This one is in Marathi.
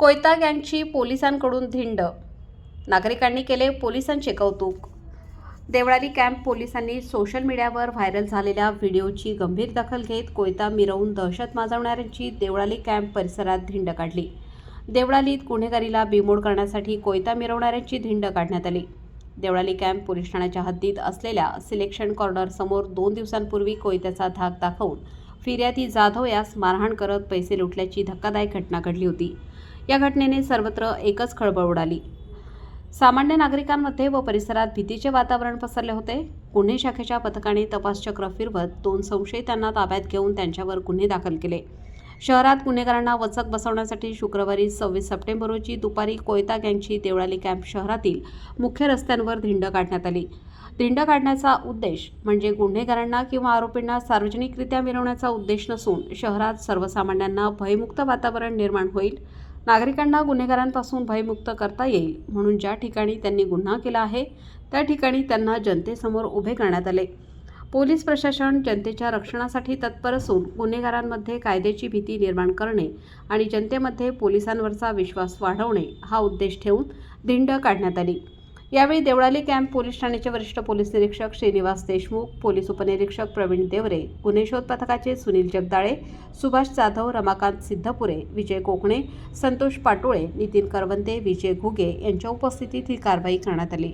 कोयता गँगची पोलिसांकडून धिंड. नागरिकांनी केले पोलिसांचे कौतुक. देवळाली कॅम्प पोलिसांनी सोशल मीडियावर व्हायरल झालेल्या व्हिडिओची गंभीर दखल घेत कोयता मिरवून दहशत माजवणाऱ्यांची देवळाली कॅम्प परिसरात धिंड काढली. देवळालीत गुन्हेगारीला बिमोड करण्यासाठी कोयता मिरवणाऱ्यांची धिंड काढण्यात आली. देवळाली कॅम्प पोलीस ठाण्याच्या हद्दीत असलेल्या सिलेक्शन कॉर्नरसमोर दोन दिवसांपूर्वी कोयत्याचा धाक दाखवून फिर्यादी जाधव यास मारहाण करत पैसे लुटल्याची धक्कादायक घटना घडली होती. या घटनेने सर्वत्र एकच खळबळ उडाली. सामान्य नागरिकांमध्ये व परिसरात भीतीचे वातावरण पसरले होते. गुन्हे शाखेच्या पथकाने तपासचक्र फिरवत दोन संशयितांना ताब्यात घेऊन त्यांच्यावर गुन्हे दाखल केले. शहरात गुन्हेगारांना वचक बसवण्यासाठी शुक्रवारी सव्वीस सप्टेंबर रोजी दुपारी कोयता गँगची देवळाली कॅम्प शहरातील मुख्य रस्त्यांवर धिंड काढण्यात आली. धिंड काढण्याचा उद्देश म्हणजे गुन्हेगारांना किंवा आरोपींना सार्वजनिकरित्या मिरवण्याचा उद्देश नसून शहरात सर्वसामान्यांना भयमुक्त वातावरण निर्माण होईल. नागरिकांना गुन्हेगारांपासून भयमुक्त करता येईल म्हणून ज्या ठिकाणी त्यांनी गुन्हा केला आहे त्या ठिकाणी त्यांना जनतेसमोर उभे करण्यात आले. पोलीस प्रशासन जनतेच्या रक्षणासाठी तत्पर असून गुन्हेगारांमध्ये कायद्याची भीती निर्माण करणे आणि जनतेमध्ये पोलिसांवरचा विश्वास वाढवणे हा उद्देश ठेवून धिंड काढण्यात आली. यावेळी देवळाली कॅम्प पोलीस ठाण्याचे वरिष्ठ पोलीस निरीक्षक श्रीनिवास देशमुख पोलीस उपनिरीक्षक प्रवीण देवरे गुन्हे शोध पथकाचे सुनील जगदाळे सुभाष जाधव रमाकांत सिद्धपुरे विजय कोकणे संतोष पाटोळे नितीन करवंदे विजय घुगे यांच्या उपस्थितीत ही कारवाई करण्यात आली.